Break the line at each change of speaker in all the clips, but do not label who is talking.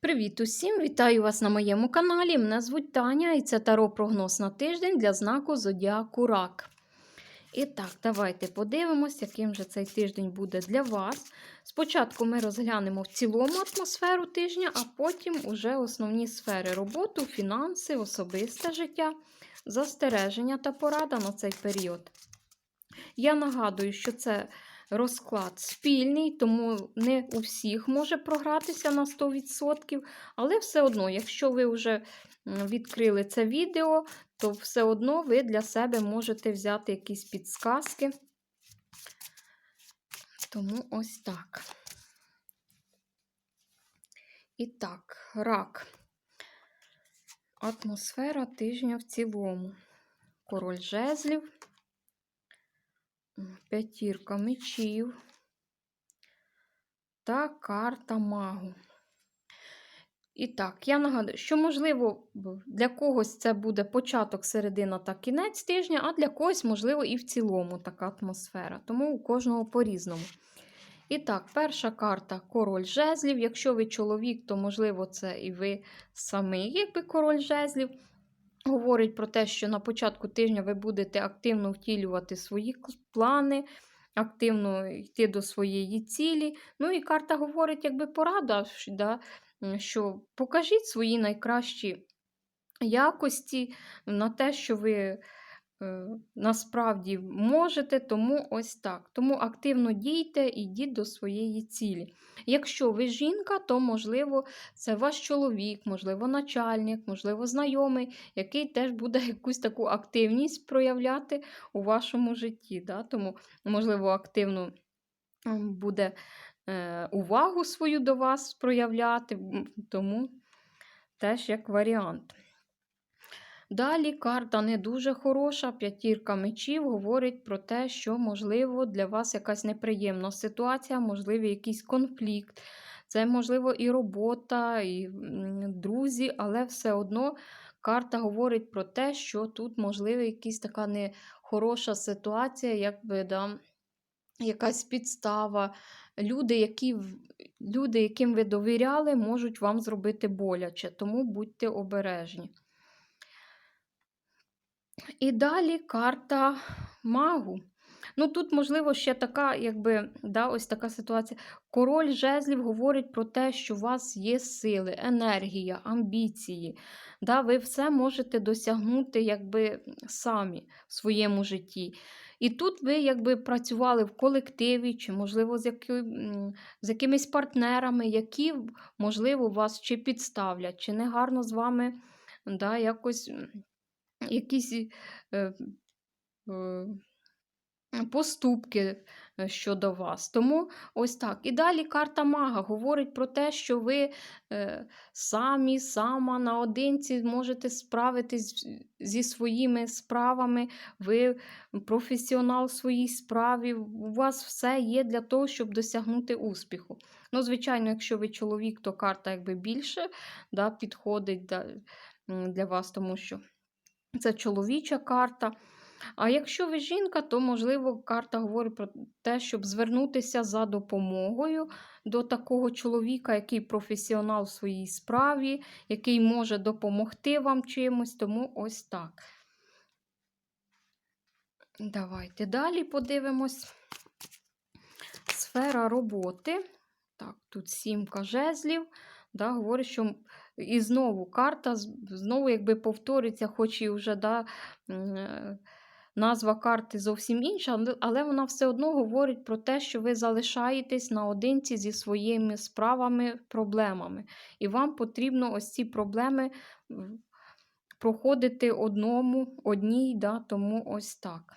Привіт усім! Вітаю вас на моєму каналі. Мене звуть Таня і це таро прогноз на тиждень для знаку Зодіаку Рак. І так, давайте подивимось, яким же цей тиждень буде для вас. Спочатку ми розглянемо в цілому атмосферу тижня, а потім уже основні сфери роботу, фінанси, особисте життя, застереження та порада на цей період. Я нагадую, що це розклад спільний, тому не у всіх може програтися на 100%. Але все одно, якщо ви вже відкрили це відео, то все одно ви для себе можете взяти якісь підсказки. Тому ось так. І так, рак. Атмосфера тижня в цілому. Король жезлів. П'ятірка мечів та карта магу. І так, я нагадую, що, можливо, для когось це буде початок, середина та кінець тижня, а для когось, можливо, і в цілому така атмосфера. Тому у кожного по-різному. І так, перша карта король жезлів. Якщо ви чоловік, то, можливо, це і ви самий, якби король жезлів говорить про те, що на початку тижня ви будете активно втілювати свої плани, активно йти до своєї цілі. Ну і карта говорить, якби порада, да, що покажіть свої найкращі якості на те, що ви. Насправді можете, тому ось так. Тому активно дійте і йдіть до своєї цілі. Якщо ви жінка, то, можливо, це ваш чоловік, можливо, начальник, можливо, знайомий, який теж буде якусь таку активність проявляти у вашому житті. Да? Тому, можливо, активно буде е, увагу свою до вас проявляти, тому теж як варіант. Далі карта не дуже хороша, п'ятірка мечів говорить про те, що, можливо, для вас якась неприємна ситуація, можливо, якийсь конфлікт. Це, можливо, і робота, і друзі, але все одно карта говорить про те, що тут, можливо, якась така нехороша ситуація, якби да, якась підстава. Люди, які, Люди, яким ви довіряли, можуть вам зробити боляче, тому будьте обережні. І далі карта магу. Ну, тут, можливо, ще така, якби, да, ось така ситуація. Король жезлів говорить про те, що у вас є сили, енергія, амбіції. Да, Ви все можете досягнути якби, самі в своєму житті. І тут ви якби працювали в колективі, чи, можливо, з, які, з якимись партнерами, які, можливо, вас чи підставлять, чи не гарно з вами да, якось якісь е, е, поступки е, щодо вас. Тому ось так. І далі карта мага говорить про те, що ви самі, сама наодинці можете справитись зі своїми справами, ви професіонал в своїй справі, у вас все є для того, щоб досягнути успіху. Ну, Звичайно, якщо ви чоловік, то карта якби більше да, підходить для вас, тому що. Це чоловіча карта. А якщо ви жінка, то, можливо, карта говорить про те, щоб звернутися за допомогою до такого чоловіка, який професіонал в своїй справі, який може допомогти вам чимось, тому ось так. Давайте далі подивимось. Сфера роботи. Так, тут сімка жезлів. Да, Говорить, що і знову карта знову якби повториться, хоч і вже да, е, назва карти зовсім інша, але вона все одно говорить про те, що ви залишаєтесь наодинці зі своїми справами, проблемами. І вам потрібно ось ці проблеми проходити одному, одній, да, тому ось так.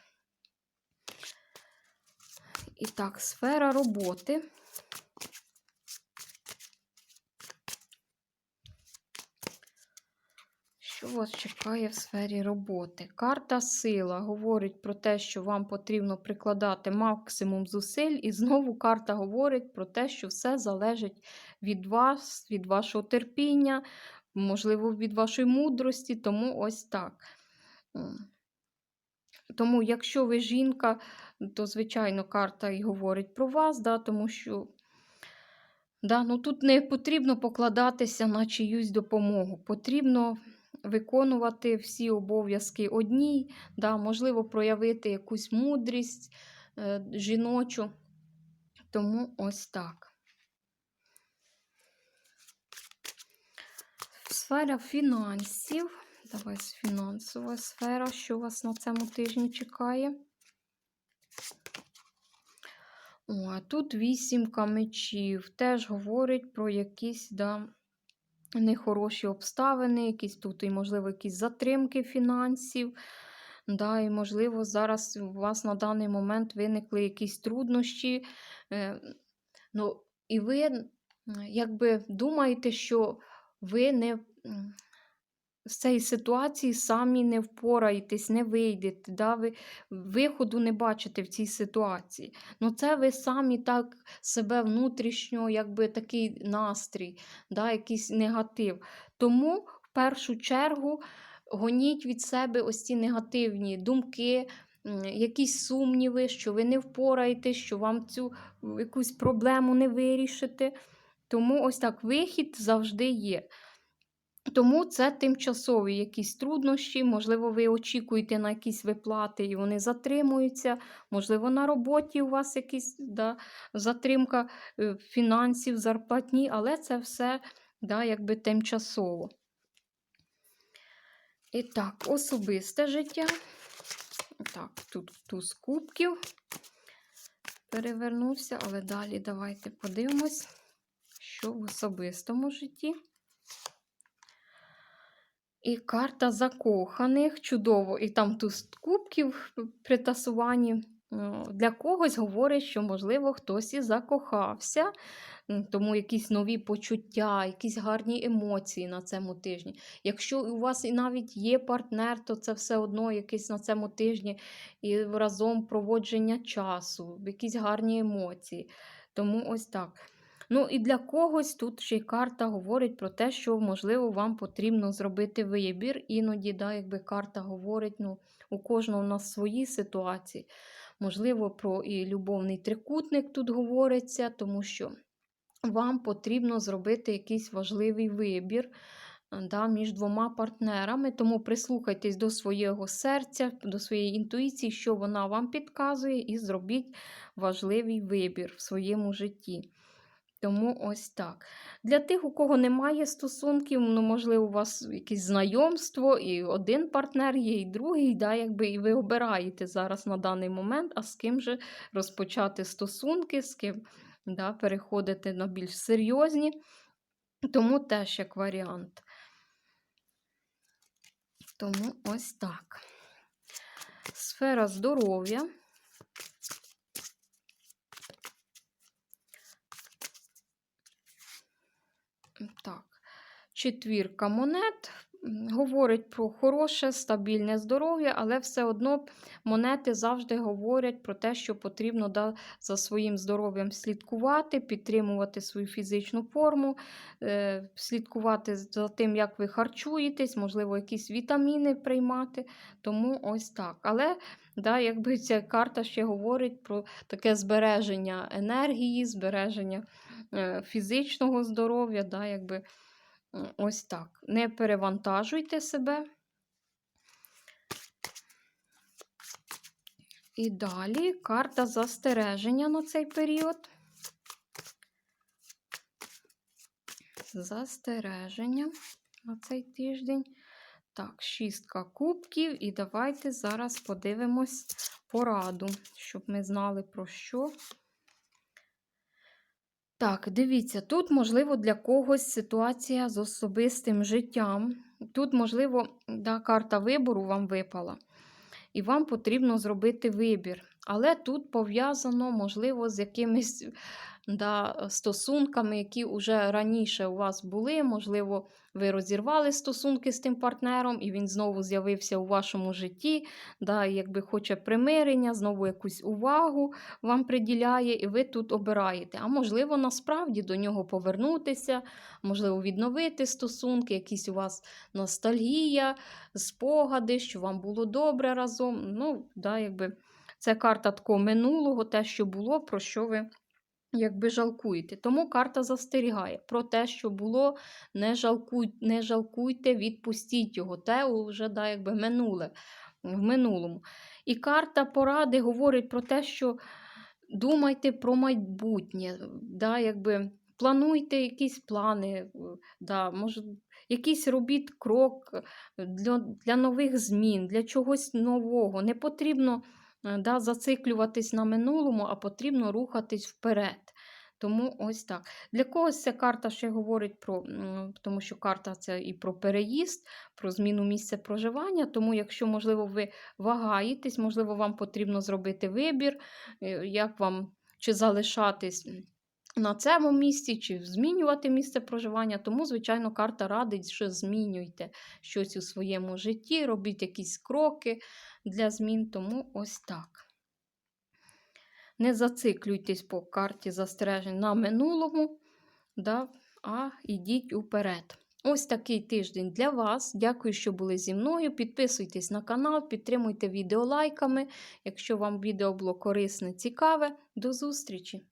І так, сфера роботи. Що вас чекає в сфері роботи? Карта сила говорить про те, що вам потрібно прикладати максимум зусиль, і знову карта говорить про те, що все залежить від вас, від вашого терпіння, можливо, від вашої мудрості, тому ось так. Тому, якщо ви жінка, то, звичайно, карта і говорить про вас, да, тому що Да, ну тут не потрібно покладатися на чиюсь допомогу. Потрібно виконувати всі обов'язки одній, да, можливо, проявити якусь мудрість е, жіночу. Тому ось так. Сфера фінансів. Давай фінансова сфера, що вас на цьому тижні чекає. О, а тут вісімка мечів. Теж говорить про якісь да, нехороші обставини, якісь тут, і, можливо, якісь затримки фінансів. Да, І, можливо, зараз у вас на даний момент виникли якісь труднощі. Е, ну, І ви якби думаєте, що ви не з цієї ситуації самі не впораєтесь, не вийдете, да? ви виходу не бачите в цій ситуації. Ну це ви самі так себе внутрішньо, якби такий настрій, да? якийсь негатив. Тому в першу чергу гоніть від себе ось ці негативні думки. Якісь сумніви, що ви не впораєтесь, що вам цю якусь проблему не вирішите. Тому ось так вихід завжди є. Тому це тимчасові якісь труднощі, можливо, ви очікуєте на якісь виплати і вони затримуються, можливо, на роботі у вас якісь да, затримка е, фінансів, зарплатні, але це все да, якби тимчасово. І так, особисте життя. Так, тут туз кубків перевернувся, але далі давайте подивимось, що в особистому житті. І карта закоханих, чудово, і там туз кубків при тасуванні. Для когось говорить, що, можливо, хтось і закохався, тому якісь нові почуття, якісь гарні емоції на цьому тижні. Якщо у вас і навіть є партнер, то це все одно якийсь на цьому тижні і разом проводження часу, якісь гарні емоції. Тому ось так. Ну і для когось тут ще й карта говорить про те, що, можливо, вам потрібно зробити вибір. Іноді, да, якби карта говорить, ну, у кожного у нас свої ситуації. Можливо, про і любовний трикутник тут говориться, тому що вам потрібно зробити якийсь важливий вибір да, між двома партнерами. Тому прислухайтесь до свого серця, до своєї інтуїції, що вона вам підказує, і зробіть важливий вибір в своєму житті. Тому ось так. Для тих, у кого немає стосунків, ну, можливо, у вас якесь знайомство, і один партнер є, і другий, да, якби, і ви обираєте зараз на даний момент, а з ким же розпочати стосунки, з ким да, переходити на більш серйозні. Тому теж як варіант. Тому ось так. Сфера здоров'я. Так, четвірка монет говорить про хороше, стабільне здоров'я, але все одно монети завжди говорять про те, що потрібно за своїм здоров'ям слідкувати, підтримувати свою фізичну форму, е, слідкувати за тим, як ви харчуєтесь, можливо, якісь вітаміни приймати. Тому ось так. Але да, якби ця карта ще говорить про таке збереження енергії, збереження е, фізичного здоров'я, да, якби ось так. Не перевантажуйте себе. І далі карта застереження на цей період. Застереження на цей тиждень. Так, шістка кубків. І давайте зараз подивимось пораду, щоб ми знали про що. Так, дивіться, тут, можливо, для когось ситуація з особистим життям. Тут, можливо, да, карта вибору вам випала, і вам потрібно зробити вибір. Але тут пов'язано, можливо, з якимись да, стосунками, які вже раніше у вас були. Можливо, ви розірвали стосунки з тим партнером, і він знову з'явився у вашому житті, да, якби хоче примирення, знову якусь увагу вам приділяє, і ви тут обираєте. А можливо, насправді до нього повернутися, можливо, відновити стосунки, якісь у вас ностальгія, спогади, що вам було добре разом. Ну, да, якби Це карта такого минулого, те, що було, про що ви якби жалкуєте. Тому карта застерігає про те, що було, не, жалкуй, не жалкуйте, відпустіть його. Те вже да, якби минуле, в минулому. І карта поради говорить про те, що думайте про майбутнє, да, якби плануйте якісь плани, да, може, якийсь робіть крок для, для нових змін, для чогось нового. Не потрібно да, зациклюватись на минулому, а потрібно рухатись вперед. Тому ось так. Для когось ця карта ще говорить про, тому що карта це і про переїзд, про зміну місця проживання. Тому, якщо, можливо, ви вагаєтесь, можливо, вам потрібно зробити вибір, е, як вам чи залишатись на цьому місці, чи змінювати місце проживання. Тому, звичайно, карта радить, що змінюйте щось у своєму житті, робіть якісь кроки для змін. Тому ось так. Не зациклюйтесь по карті застережень на минулому, да, а йдіть уперед. Ось такий тиждень для вас. Дякую, що були зі мною. Підписуйтесь на канал, підтримуйте відео лайками. Якщо вам відео було корисне, цікаве, до зустрічі!